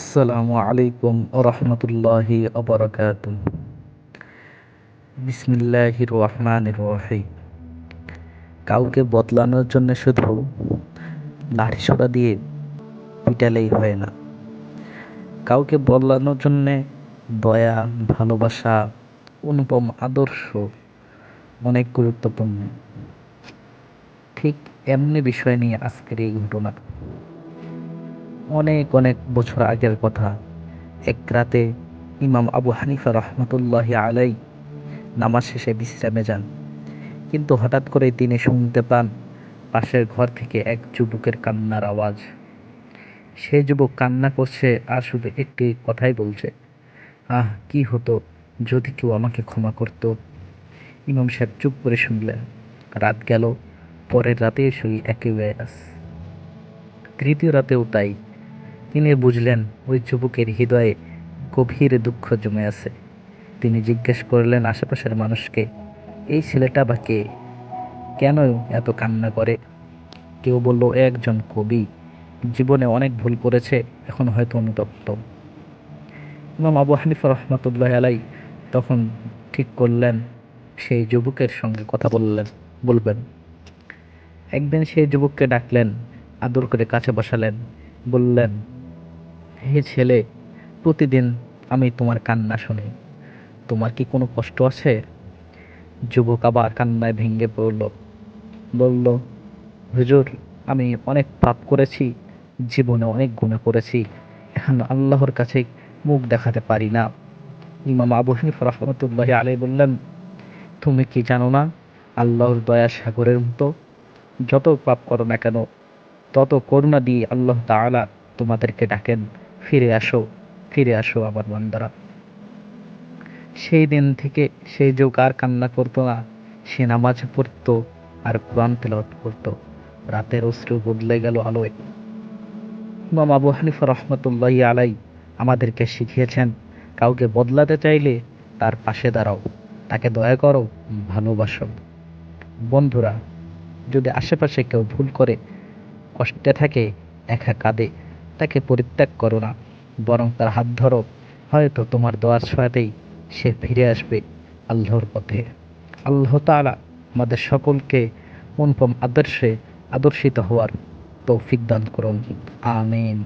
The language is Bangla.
আসসালামু আলাইকুম রহমতুল্লাহি অবরাকাত বিসমিল্লাহির রহমানির রহিম। কাউকে বদলানোর জন্য শুধু লাঠি সোটা দিয়ে পিটালেই হয় না। কাউকে বদলানোর জন্যে দয়া, ভালোবাসা, অনুপম, আদর্শ অনেক গুরুত্বপূর্ণ। ঠিক এমনি বিষয় নিয়ে আজকের এই ঘটনা। অনেক অনেক বছর আগের কথা। এক রাতে ইমাম আবু হানিফা রহমতুল্লাহ আলাই নামাজ শেষে বিশ্রামে যান। কিন্তু হঠাৎ করে তিনি শুনতে পান পাশের ঘর থেকে এক যুবকের কান্নার আওয়াজ। সে যুবক কান্না করছে আর শুধু একটি কথাই বলছে, আহ, কি হতো যদি কেউ আমাকে ক্ষমা করতো? ইমাম সাহেব চুপ করে শুনলেন। রাত গেল, পরের রাতে সেই একই ব্যাস। তৃতীয় রাতেও তাই। তিনি বুঝলেন ওই যুবকের হৃদয়ে গভীর দুঃখ জমে আছে। তিনি জিজ্ঞেস করলেন আশেপাশের মানুষকে, এই ছেলেটা বা কে? কেন এত কান্না করে? কেউ বলল, একজন কবি। জীবনে অনেক ভুল করেছে, এখন হয়তো অনুতপ্ত। ইমাম আবু হানিফা রহমতুল্লাহ আলাই তখন ঠিক করলেন, সেই যুবকের সঙ্গে কথা বললেন, বলবেন, একদিন সেই যুবককে ডাকলেন, আদর করে কাছে বসালেন, বললেন হে ছেলে, প্রতিদিন আমি তোমার কান্না শুনি। তোমার কি কোনো কষ্ট আছে? যুবক আবার কান্নায় ভেঙে পড়ল। বলল, হুজুর, আমি অনেক পাপ করেছি, জীবনে অনেক গুণা করেছি। এখন আল্লাহর কাছে মুখ দেখাতে পারি না। ইমাম আবু হানিফ রহমতুল্লাহ আলাই বললেন, তুমি কি জানো না, আল্লাহর দয়া সাগরের মতো, যত পাপ করো না কেন, তত করুণা দিয়ে আল্লাহ তাআলা তোমাদেরকে ডাকেন। ফিরে আসো ফিরে আসো আমার বান্দারা সেই দিন থেকে সেই যুগ আর কান্না করতো না, সে নামাজ পড়তো আর কোরআন তেলাওয়াত করতো। রাতের অশ্রু বদলে গেল আলোয়। ইমাম আবু হানিফা রহমতুল্লাহ আলাই আমাদেরকে শিখিয়েছেন, কাউকে বদলাতে চাইলে তার পাশে দাঁড়াও, তাকে দয়া করো, ভালোবাসো। বন্ধুরা, যদি আশেপাশে কেউ ভুল করে, কষ্টে থাকে, একা কাঁদে তাকে পরিত্যাগ করো না, বরং তার হাত ধরো। হয়তো তোমার দোয়ার ছোঁয়াতেই সে ফিরে আসবে আল্লাহর পথে। আল্লাহ তালা আমাদের সকলকে অনুপম আদর্শে আদর্শিত হওয়ার তৌফিক দান করুন। আমিন।